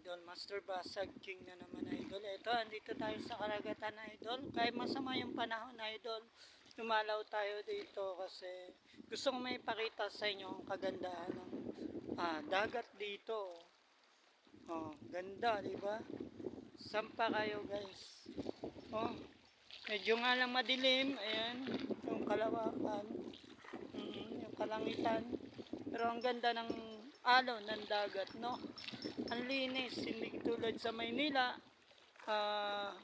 idol. Master Basag King na naman idol. Ito, andito tayo sa karagatan idol. Kahit masama yung panahon idol, lumalaw tayo dito kasi gusto ko may pakita sa inyo ang kagandahan ng ah, dagat dito. Oh, ganda, di ba? Sampa kayo guys. Oh, medyo nga lang madilim. Ayan, yung kalawakan. Mm, yung kalangitan. Pero ang ganda ng alon ng dagat, no? Ang linis, hindi tulad sa Maynila. Ah,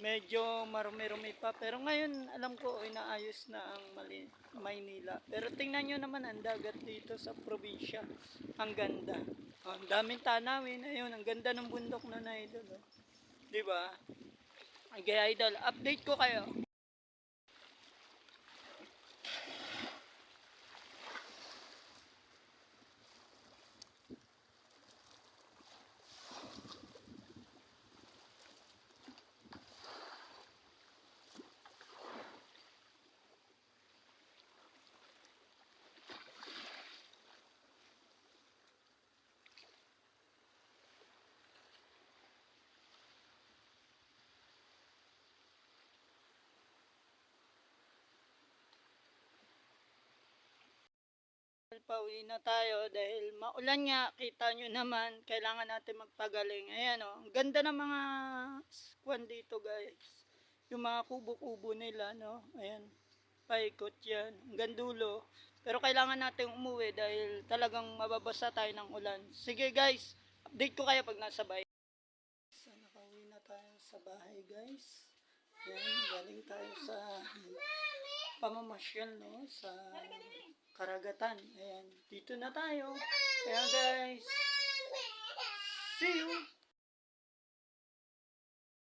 medyo marumi-rumi pa. Pero ngayon, alam ko, inaayos na ang Maynila. Pero tingnan nyo naman ang dagat dito sa probinsya. Ang ganda. Oh, ang daming tanawin. Ayun, ang ganda ng bundok na na idol. Oh. Di ba? Okay, idol. Update ko kayo. Pauwi na tayo dahil maulan nga, kita nyo naman, kailangan natin magpagaling. Ayan o, ang ganda ng mga kwan dito guys. Yung mga kubo-kubo nila, no? Ayan, paikot yan, hanggang dulo. Pero kailangan natin umuwi dahil talagang mababasa tayo ng ulan. Sige guys, update ko kayo pag nasa bahay. So, nakauwi na tayo sa bahay guys. Ayan, galing tayo sa pamamasyal, no? Sa karagatan. Ayan, dito na tayo. Kaya guys, see you!